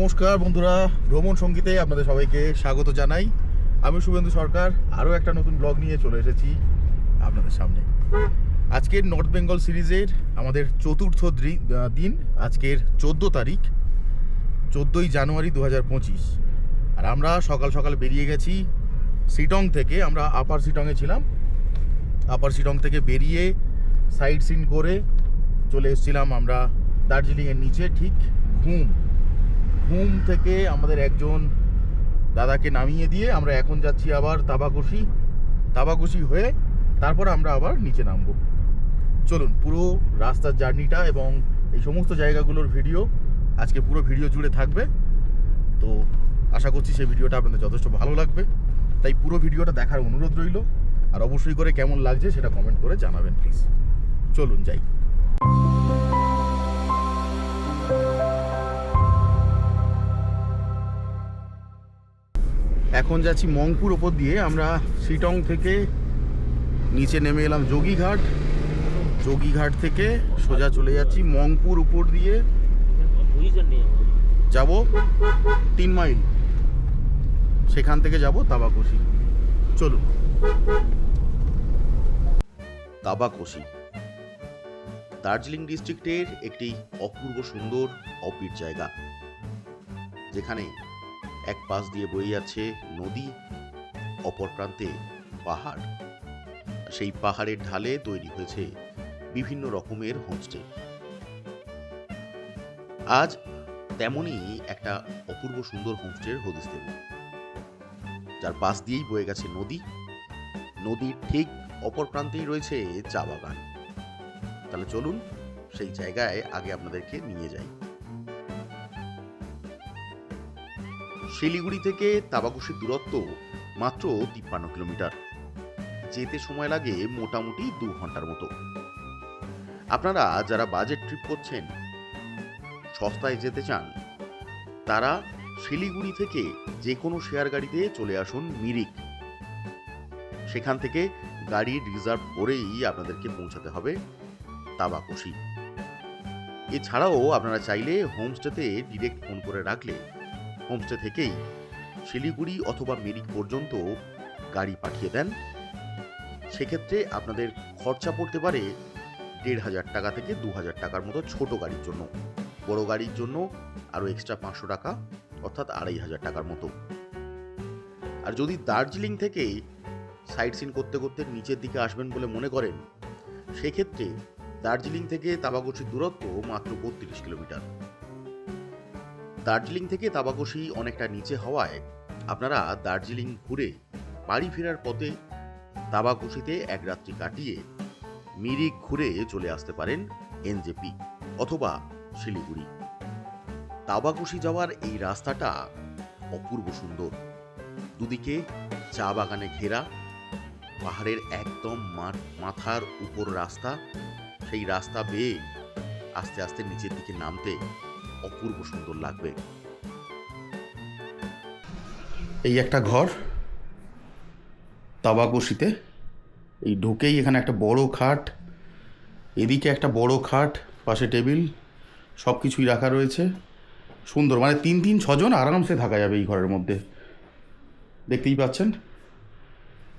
নমস্কার বন্ধুরা, ভ্রমণ সঙ্গীতে আপনাদের সবাইকে স্বাগত জানাই। আমি শুভেন্দু সরকার, আরও একটা নতুন ব্লগ নিয়ে চলে এসেছি আপনাদের সামনে। আজকের নর্থ বেঙ্গল সিরিজের আমাদের চতুর্থ দিন, আজকের চোদ্দ তারিখ, চোদ্দোই জানুয়ারি দু হাজার পঁচিশ। আর আমরা সকাল সকাল বেরিয়ে গেছি সিটং থেকে, আমরা আপার সিটংয়ে ছিলাম। আপার সিটং থেকে বেরিয়ে সাইড সিন করে চলে এসেছিলাম আমরা দার্জিলিংয়ের নিচে, ঠিক ঘুম ঘুম থেকে আমাদের একজন দাদাকে নামিয়ে দিয়ে আমরা এখন যাচ্ছি আবার তাবাকুশি তাবাকুশি হয়ে তারপর আমরা আবার নিচে নামবো। চলুন, পুরো রাস্তার জার্নিটা এবং এই সমস্ত জায়গাগুলোর ভিডিও, আজকে পুরো ভিডিও জুড়ে থাকবে। তো আশা করছি সেই ভিডিওটা আপনাদের যথেষ্ট ভালো লাগবে। তাই পুরো ভিডিওটা দেখার অনুরোধ রইল। আর অবশ্যই করে কেমন লাগছে সেটা কমেন্ট করে জানাবেন প্লিজ চলুন, যাই। এখন যাচ্ছি মংপুর ওপর দিয়ে। আমরা সিটং থেকে নিচে নেমে এলাম যোগীঘাট। যোগীঘাট থেকে সোজা চলে যাচ্ছি মংপুর উপর দিয়ে। যাব তিন মাইল। সেখান থেকে যাব তাবাকশি। চলুন। তাবাকশি। দার্জিলিং ডিস্ট্রিক্টের একটি অপূর্ব সুন্দর, অপির জায়গা। যেখানে এক পাশ দিয়ে বয়ে যাচ্ছে নদী, অপর প্রান্তে পাহাড়। সেই পাহাড়ের ঢালে তৈরি হয়েছে বিভিন্ন রকমের হোমস্টে আজ তেমনই একটা অপূর্ব সুন্দর হোমস্টের হদিস দেব। যার পাশ দিয়েই বয়ে গেছে নদী। নদীর ঠিক অপর প্রান্তেই রয়েছে চা বাগান। তাহলে চলুন সেই জায়গায় আগে আপনাদেরকে নিয়ে যাই। শিলিগুড়ি থেকে তাবাকুশির দূরত্ব মাত্র তিপ্পান্ন কিলোমিটার। যেতে সময় লাগে মোটামুটি দু ঘণ্টার মতো। আপনারা যারা বাজেট ট্রিপ করছেন, সস্তায় যেতে চান, তারা শিলিগুড়ি থেকে যে কোনো শেয়ার গাড়িতে চলে আসুন মিরিক। সেখান থেকে গাড়ি রিজার্ভ করেই আপনাদেরকে পৌঁছাতে হবে তাবাকুশি। এছাড়াও আপনারা চাইলে হোমস্টেতে ডিরেক্ট ফোন করে রাখলে হোমস্টে থেকেই শিলিগুড়ি অথবা মিরিক পর্যন্ত গাড়ি পাঠিয়ে দেন। সেক্ষেত্রে আপনাদের খরচা পড়তে পারে দেড় হাজার টাকা থেকে দু হাজার টাকার মতো ছোট গাড়ির জন্য। বড় গাড়ির জন্য আরও এক্সট্রা পাঁচশো টাকা, অর্থাৎ আড়াই হাজার টাকার মতো। আর যদি দার্জিলিং থেকে সাইট সিন করতে করতে নিচের দিকে আসবেন বলে মনে করেন, সেক্ষেত্রে দার্জিলিং থেকে তাবাকুচির দূরত্ব মাত্র বত্রিশ কিলোমিটার। দার্জিলিং থেকে তাবাকশি অনেকটা নিচে হওয়ায় আপনারা দার্জিলিং ঘুরে বাড়ি ফেরার পথে তাবাকুশিতে এক রাত্রি কাটিয়ে মিরিক ঘুরে চলে আসতে পারেন এনজেপি অথবা শিলিগুড়ি। তাবাকুশি যাওয়ার এই রাস্তাটা অপূর্ব সুন্দর। দুদিকে চা বাগানে ঘেরা, পাহাড়ের একদম মাথার উপর রাস্তা। সেই রাস্তা বেয়ে আস্তে আস্তে নিচের দিকে নামতে অপূর্ব সুন্দর লাগবে। এই একটা ঘর তাবাকুশিতে এই ঢুকেই এখানে একটা বড় খাট, এদিকে একটা বড় খাট, পাশে টেবিল সব কিছুই রাখা রয়েছে। সুন্দর মানে তিন তিন, ছজন আরামসে থাকা যাবে এই ঘরের মধ্যে। দেখতেই পাচ্ছেন?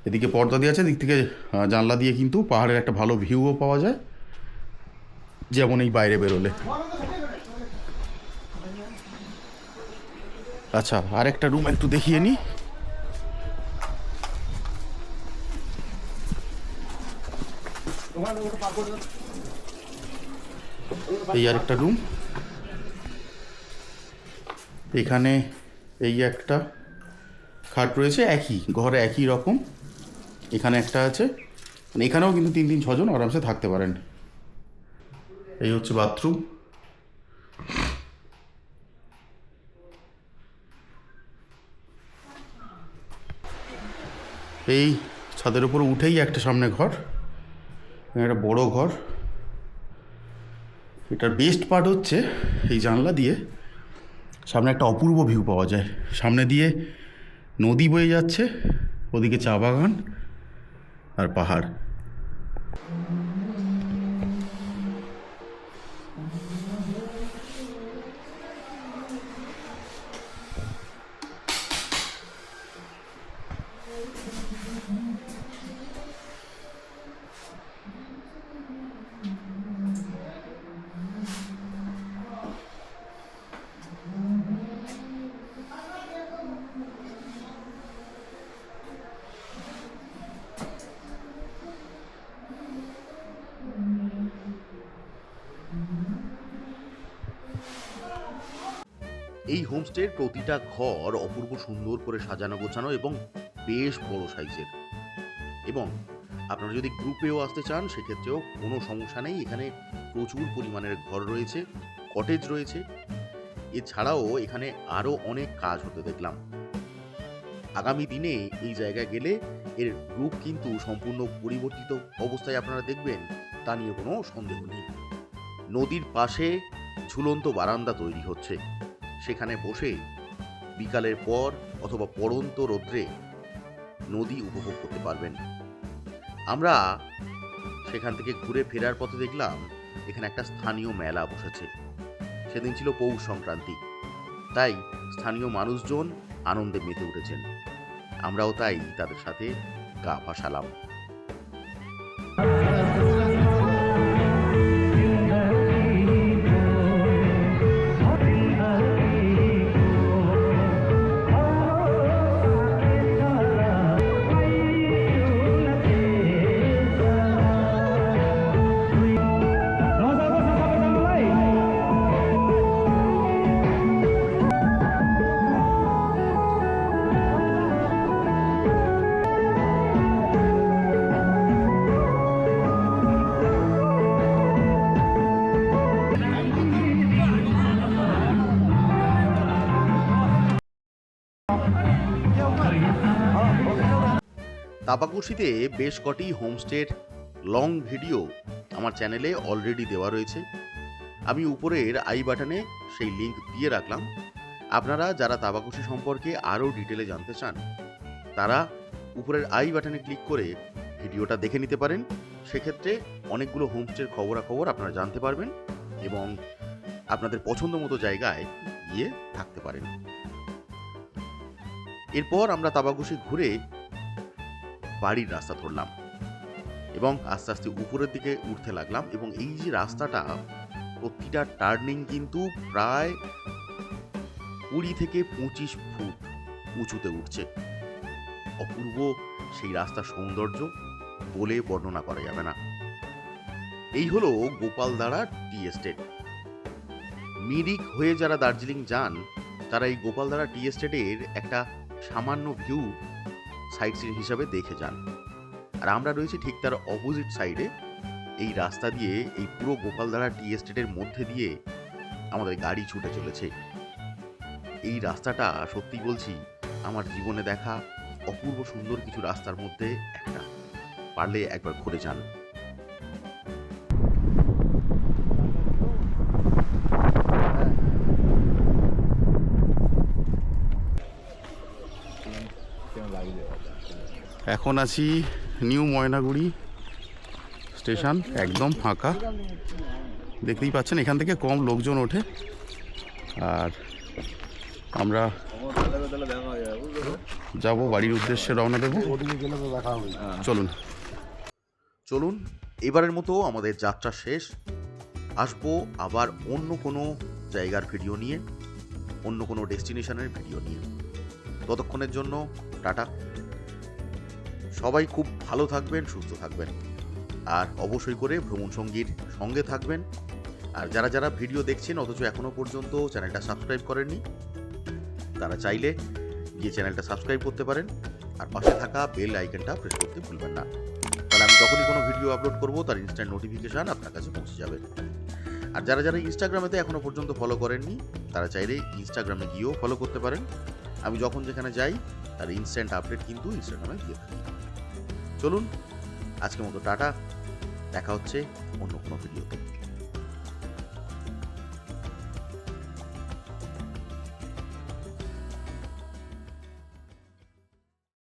এদিকে পর্দা দিয়ে আছে, দিক থেকে জানলা দিয়ে কিন্তু পাহাড়ের একটা ভালো ভিউও পাওয়া যায়। যেমন এই বাইরে বেরোলে। আচ্ছা আর একটা রুম একটু দেখিয়ে নি। এই আর একটা রুম এখানে এই একটা খাট রয়েছে, একই, ঘরে একই রকম। এখানে একটা আছে। মানে এখানেও কিন্তু তিন তিন, ছজন আরামসে থাকতে পারেন। এই হচ্ছে বাথরুম এই ছাদের উপর উঠেই একটা সামনে ঘর, একটা বড় ঘর। এটার বেস্ট পার্ট হচ্ছে এই জানলা দিয়ে সামনে একটা অপূর্ব ভিউ পাওয়া যায়। সামনে দিয়ে নদী বয়ে যাচ্ছে, ওদিকে চা বাগান আর পাহাড়। এই হোমস্টের প্রতিটা ঘর অপূর্ব সুন্দর করে সাজানো, গোছানো এবং বেশ বড় সাইজের। এবং আপনারা যদি গ্রুপেও আসতে চান, সেক্ষেত্রেও কোনো সমস্যা নেই। এখানে প্রচুর পরিমাণের ঘর রয়েছে কটেজ রয়েছে। এছাড়াও এখানে আরও অনেক কাজ হতে দেখলাম। আগামী দিনে এই জায়গায় গেলে এর রূপ কিন্তু সম্পূর্ণ পরিবর্তিত অবস্থায় আপনারা দেখবেন, তা নিয়ে কোনো সন্দেহ নেই। নদীর পাশে ঝুলন্ত বারান্দা তৈরি হচ্ছে। সেখানে বসে বিকালের পর অথবা পড়ন্ত রৌদ্রে নদী উপভোগ করতে পারবেন। আমরা সেখান থেকে ঘুরে ফেরার পথে দেখলাম, এখানে একটা স্থানীয় মেলা বসেছে। সেদিন ছিল পৌষ সংক্রান্তি। তাই স্থানীয় মানুষজন আনন্দে মেতে উঠেছেন। আমরাও তাই তাদের সাথে গা ভাসালাম তাপাকুশিতে বেশ কটি হোমস্টের লং ভিডিও আমার চ্যানেলে অলরেডি দেওয়া রয়েছে। আমি উপরের আই বাটনে সেই লিংক দিয়ে রাখলাম। আপনারা যারা তাবাকুশি সম্পর্কে আরও ডিটেলে জানতে চান, তারা উপরের আই বাটনে ক্লিক করে ভিডিওটা দেখে নিতে পারেন। সেক্ষেত্রে অনেকগুলো হোমস্টের খবরাখবর আপনারা জানতে পারবেন এবং আপনাদের পছন্দ মতো জায়গায় গিয়ে থাকতে পারেন। এরপর আমরা তাবাকুশি ঘুরে বাড়ির রাস্তা ধরলাম এবং আস্তে আস্তে উপরের দিকে উঠতে লাগলাম এবং এই যে রাস্তাটা, প্রতিটা টার্নিং কিন্তু প্রায় কুড়ি থেকে পঁচিশ ফুট উঁচুতে উঠছে। অপূর্ব সেই রাস্তার সৌন্দর্য বলে বর্ণনা করা যাবে না। এই হলো গোপালদাড়া টি এস্টেট। মিরিক হয়ে যারা দার্জিলিং যান, তারা এই গোপালদাড়া টি এস্টেটের একটা সামান্য ভিউ সাইট সিন হিসাবে দেখে যান। আর আমরা রয়েছি ঠিক তার অপোজিট সাইডে এই রাস্তা দিয়ে, এই পুরো গোপালদারা টি এস্টেটের মধ্যে দিয়ে আমাদের গাড়ি ছুটে চলেছে। এই রাস্তাটা সত্যি বলছি, আমার জীবনে দেখা অপূর্ব সুন্দর কিছু রাস্তার মধ্যে একটা। পারলে একবার ঘুরে যান। এখন আছি নিউ ময়নাগুড়ি স্টেশন, একদম ফাঁকা। দেখতেই পাচ্ছেন, এখান থেকে কম লোকজন ওঠে। আর আমরা যাব, বাড়ির উদ্দেশ্যে রওনা দেব। চলুন। চলুন, এবারের মতো আমাদের যাত্রা শেষ। আসব আবার অন্য কোনো জায়গার ভিডিও নিয়ে, অন্য কোনো ডেস্টিনেশনের ভিডিও নিয়ে। ততক্ষণের জন্য টাটা। সবাই খুব ভালো থাকবেন, সুস্থ থাকবেন। আর অবশ্যই করে ভ্রমণ সঙ্গীর সঙ্গে থাকবেন। আর যারা যারা ভিডিও দেখছেন, অথচ এখনও পর্যন্ত চ্যানেলটা সাবস্ক্রাইব করেননি, তারা চাইলে গিয়ে চ্যানেলটা সাবস্ক্রাইব করতে পারেন। আর পাশে থাকা বেল আইকনটা প্রেস করতে ভুলবেন না। তাহলে আমি যখনই কোনো ভিডিও আপলোড করব, তার ইনস্ট্যান্ট নোটিফিকেশান আপনার কাছে পৌঁছে যাবে। আর যারা যারা ইনস্টাগ্রামেতে এখনও পর্যন্ত ফলো করেননি, তারা চাইলে ইনস্টাগ্রামে গিয়েও ফলো করতে পারেন। আমি যখন যেখানে যাই, তার ইনস্ট্যান্ট আপডেট কিন্তু ইনস্টাগ্রামে দিয়ে থাকি। চলুন আজকের মতো টাটা দেখা হচ্ছে অন্য কোনো ভিডিওতে।